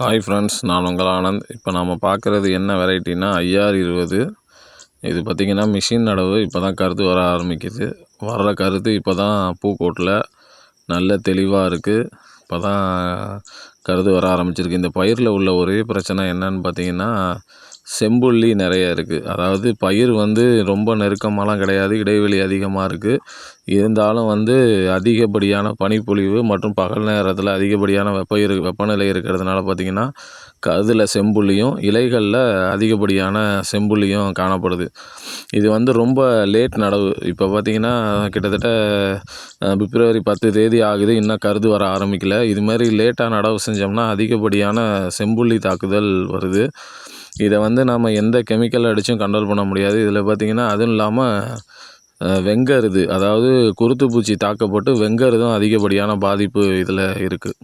Hi friends நான் உங்கள் ஆனந்த். இப்போ நாம் பார்க்குறது என்ன வெரைட்டினா ஐஆர் இருபது. இது பார்த்திங்கன்னா மிஷின் நடவு இப்போ தான் கருத்து வர ஆரம்பிக்குது. வர்ற கருத்து இப்போ தான் பூக்கோட்டில் நல்ல தெளிவாக இருக்குது இப்போ தான் கருது வர ஆரம்பிச்சிருக்கு. இந்த பயிரில் உள்ள ஒரே பிரச்சனை என்னன்னு பார்த்தீங்கன்னா செம்புள்ளி நிறைய இருக்குது அதாவது பயிர் வந்து ரொம்ப நெருக்கமாலாம் கிடையாது இடைவெளி அதிகமாக இருக்குது இருந்தாலும் வந்து அதிகப்படியான பனிப்பொழிவு மற்றும் பகல் நேரத்தில் அதிகப்படியான வெப்ப இரு வெப்பநிலை இருக்கிறதுனால பார்த்திங்கன்னா கதில் செம்புள்ளியும் இலைகளில் அதிகப்படியான செம்புள்ளியும் காணப்படுது. இது வந்து ரொம்ப லேட் நடவு. இப்போ பார்த்திங்கன்னா கிட்டத்தட்ட பிப்ரவரி பத்து தேதி ஆகுது. இன்னும் கருது வர ஆரம்பிக்கல. இது மாதிரி லேட்டாக நடவு செஞ்சோம்னா அதிகப்படியான செம்புள்ளி தாக்குதல் வருது. இதை வந்து நாம் எந்த கெமிக்கல் அடித்தும் கண்ட்ரோல் பண்ண முடியாது. இதில் பார்த்திங்கன்னா அதுவும் இல்லாமல் வெங்கருது. அதாவது குருத்து பூச்சி தாக்கப்பட்டு வெங்கருதும் அதிகப்படியான பாதிப்பு இதில் இருக்குது